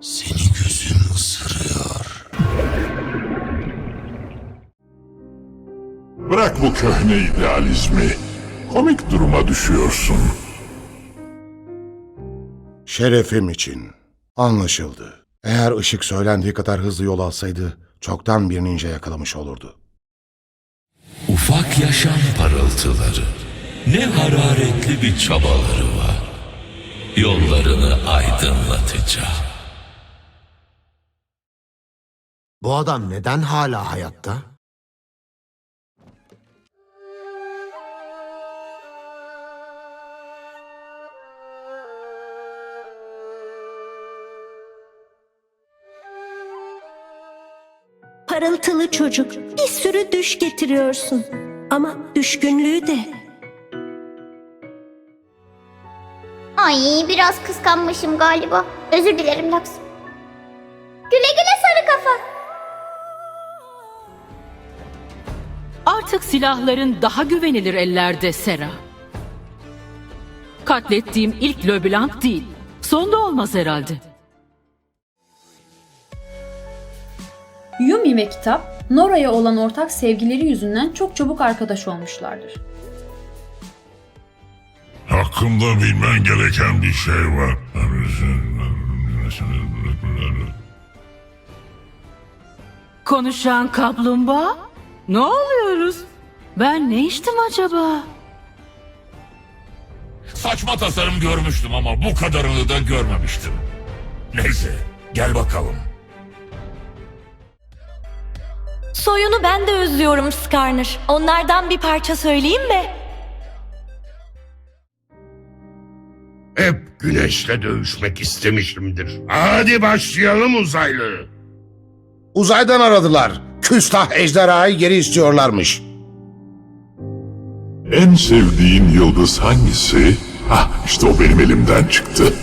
Seni gözüm ısırıyor. Bırak bu köhne idealizmi. Komik duruma düşüyorsun. Şerefim için. Anlaşıldı. Eğer ışık söylendiği kadar hızlı yol alsaydı çoktan bir ninja yakalamış olurdu. Ufak yaşam parıltıları. Ne hararetli bir çabaları var. Yollarını aydınlatacağım. Bu adam neden hala hayatta? Parıltılı çocuk, bir sürü düş getiriyorsun. Ama düşkünlüğü de. Ay biraz kıskanmışım galiba. Özür dilerim Lux. Artık silahların daha güvenilir ellerde Sera. Katlettiğim ilk Leblanc değil. Son da olmaz herhalde. Yumi ve kitap, Nora'ya olan ortak sevgileri yüzünden çok çabuk arkadaş olmuşlardır. Hakkımda bilmen gereken bir şey var. Konuşan kaplumbağa? Ne oluyoruz? Ben ne içtim acaba? Saçma tasarım görmüştüm ama bu kadarını da görmemiştim. Neyse, gel bakalım. Soyunu ben de özlüyorum Skarner. Onlardan bir parça söyleyeyim mi? Hep güneşle dövüşmek istemişimdir. Hadi başlayalım uzaylı. Uzaydan aradılar. Küstah ejderhayı geri istiyorlarmış. En sevdiğin yıldız hangisi? Hah işte o benim elimden çıktı.